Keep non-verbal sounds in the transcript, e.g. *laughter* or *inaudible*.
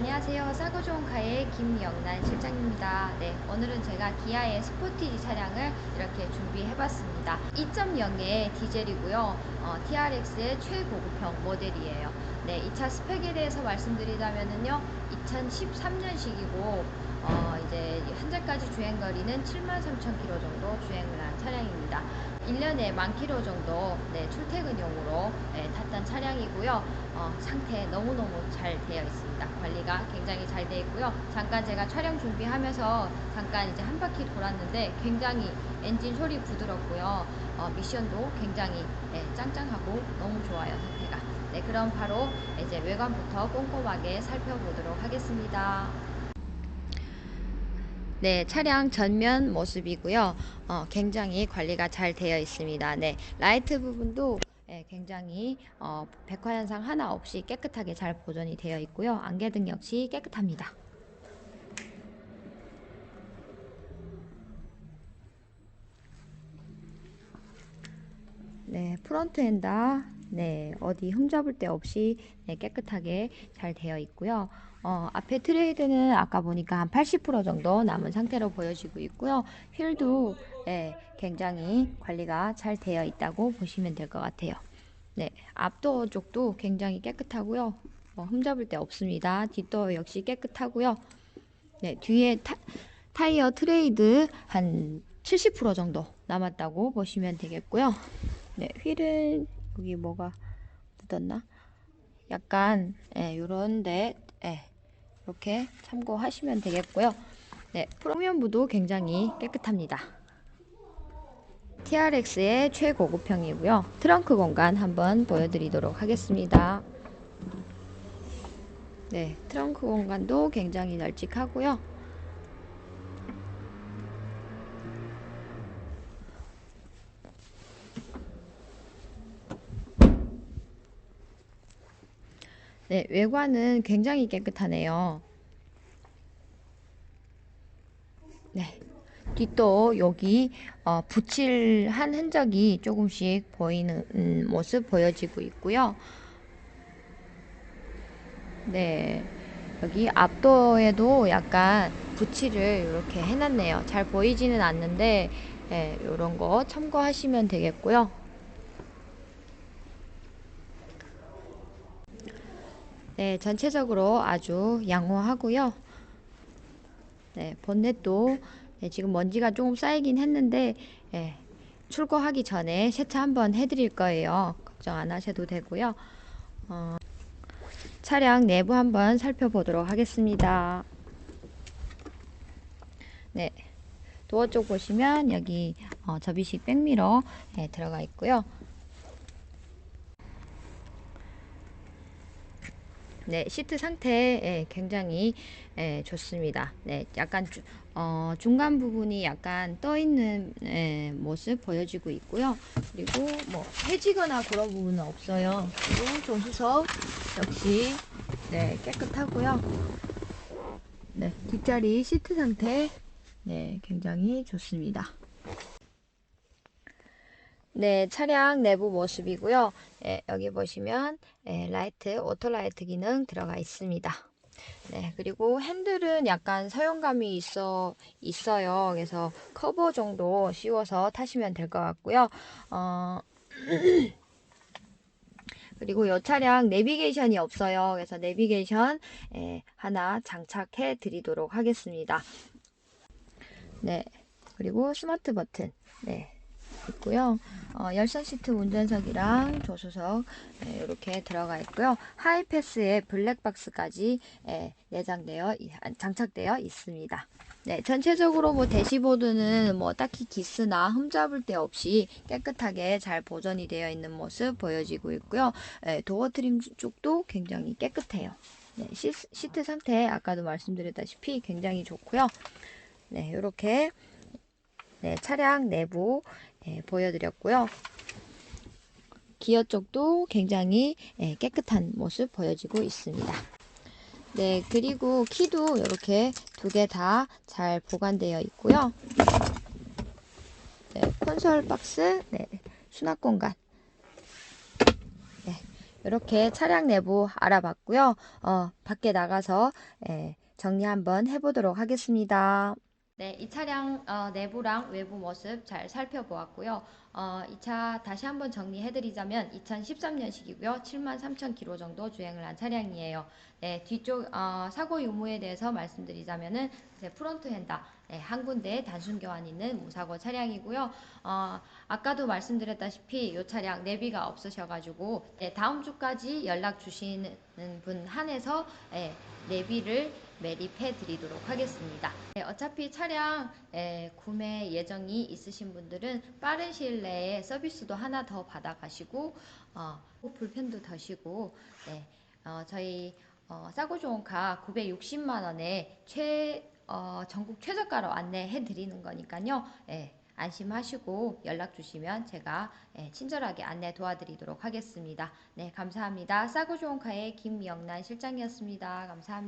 안녕하세요. 싸고 좋은 카의 김영란 실장입니다. 네, 오늘은 제가 기아의 스포티지 차량을 이렇게 준비해봤습니다. 2.0의 디젤이고요. 어, TRX의 최고급형 모델이에요. 네, 이 차 스펙에 대해서 말씀드리자면요. 2013년식이고 어, 이제 현재까지 주행거리는 73,000km 정도 주행을 한 차량입니다. 1년에 만 킬로 정도 네, 출퇴근용으로 네, 탔던 차량이고요. 어, 상태 너무너무 잘 되어 있습니다. 관리가 굉장히 잘 되어 있고요. 잠깐 제가 촬영 준비하면서 잠깐 이제 한 바퀴 돌았는데 굉장히 엔진 소리 부드럽고요. 어, 미션도 굉장히 네, 짱짱하고 너무 좋아요. 상태가. 네, 그럼 바로 이제 외관부터 꼼꼼하게 살펴보도록 하겠습니다. 네, 차량 전면 모습이고요. 어, 굉장히 관리가 잘 되어 있습니다. 네, 라이트 부분도 네, 굉장히 어, 백화 현상 하나 없이 깨끗하게 잘 보존이 되어 있고요. 안개등 역시 깨끗합니다. 네, 프론트 엔다 네, 어디 흠잡을 데 없이 네, 깨끗하게 잘 되어 있고요. 어, 앞에 트레이드는 아까 보니까 한 80% 정도 남은 상태로 보여지고 있고요. 휠도 네, 굉장히 관리가 잘 되어 있다고 보시면 될 것 같아요. 네, 앞도어 쪽도 굉장히 깨끗하고요. 어, 흠잡을 데 없습니다. 뒷도어 역시 깨끗하고요. 네, 뒤에 타, 타이어 트레이드 한 70% 정도 남았다고 보시면 되겠고요. 네, 휠은 여기 뭐가 묻었나? 약간 예, 요런데 예, 이렇게 참고하시면 되겠고요. 네, 프로미엄부도 굉장히 깨끗합니다. TRX의 최고급형이고요. 트렁크 공간 한번 보여드리도록 하겠습니다. 네, 트렁크 공간도 굉장히 널찍하고요. 네, 외관은 굉장히 깨끗하네요. 네. 뒷도 여기 어, 붙일한 흔적이 조금씩 보이는 음, 모습 보여지고 있고요. 네. 여기 앞도에도 약간 붙이를 이렇게 해놨네요. 잘 보이지는 않는데 네, 이런 거 참고하시면 되겠고요. 네, 전체적으로 아주 양호하고요. 네, 본넷도 네, 지금 먼지가 조금 쌓이긴 했는데 네, 출고하기 전에 세차 한번 해드릴 거예요. 걱정 안 하셔도 되고요. 어, 차량 내부 한번 살펴보도록 하겠습니다. 네, 도어 쪽 보시면 여기 어, 접이식 백미러 네, 들어가 있고요. 네, 시트 상태 예, 굉장히 예, 좋습니다. 네, 약간 주, 어, 중간 부분이 약간 떠 있는 예, 모습 보여지고 있고요. 그리고 뭐 해지거나 그런 부분은 없어요. 그리고 조수석 역시 네, 깨끗하고요. 네, 뒷자리 시트 상태 네, 굉장히 좋습니다. 네, 차량 내부 모습이고요. 예, 여기 보시면 예, 라이트, 오토라이트 기능 들어가 있습니다. 네, 그리고 핸들은 약간 사용감이 있어, 있어요. 그래서 커버 정도 씌워서 타시면 될 것 같고요. 어, *clears throat* 그리고 이 차량 내비게이션이 없어요. 그래서 내비게이션 예, 하나 장착해 드리도록 하겠습니다. 네, 그리고 스마트 버튼. 네, 있고요. 어, 열선 시트 운전석이랑 조수석 네, 이렇게 들어가 있고요. 하이패스에 블랙박스까지 예, 내장되어 장착되어 있습니다. 네, 전체적으로 뭐 대시보드는 뭐 딱히 기스나 흠잡을 데 없이 깨끗하게 잘 보존이 되어 있는 모습 보여지고 있고요. 예, 도어 트림 쪽도 굉장히 깨끗해요. 네, 시, 시트 상태 아까도 말씀드렸다시피 굉장히 좋고요. 네, 이렇게 네, 차량 내부 예, 보여드렸고요. 기어 쪽도 굉장히 예, 깨끗한 모습 보여지고 있습니다. 네, 그리고 키도 이렇게 두 개 다 잘 보관되어 있고요. 네, 콘솔 박스, 네, 수납 공간. 네, 이렇게 차량 내부 알아봤고요. 어, 밖에 나가서 예, 정리 한번 해보도록 하겠습니다. 네, 이 차량 어, 내부랑 외부 모습 잘 살펴보았고요. 어, 이 차 다시 한번 정리해드리자면 2013년식이고요. 73,000km 정도 주행을 한 차량이에요. 네, 뒤쪽 어, 사고 유무에 대해서 말씀드리자면은 프론트 핸다 네, 한 군데 단순 교환 있는 무사고 차량이고요. 어, 아까도 말씀드렸다시피 이 차량 내비가 없으셔가지고 네, 다음 주까지 연락 주시는 분 한해서 네, 내비를 매립해 드리도록 하겠습니다. 네, 어차피 차량 에, 구매 예정이 있으신 분들은 빠른 시일 내에 서비스도 하나 더 받아가시고 어, 불편도 더시고 네, 어, 저희 어, 싸고 좋은 카 960만 원에 최 어, 전국 최저가로 안내해 드리는 거니까요. 예, 안심하시고 연락 주시면 제가 예, 친절하게 안내 도와드리도록 하겠습니다. 네, 감사합니다. 싸고 좋은 카의 김영란 실장이었습니다. 감사합니다.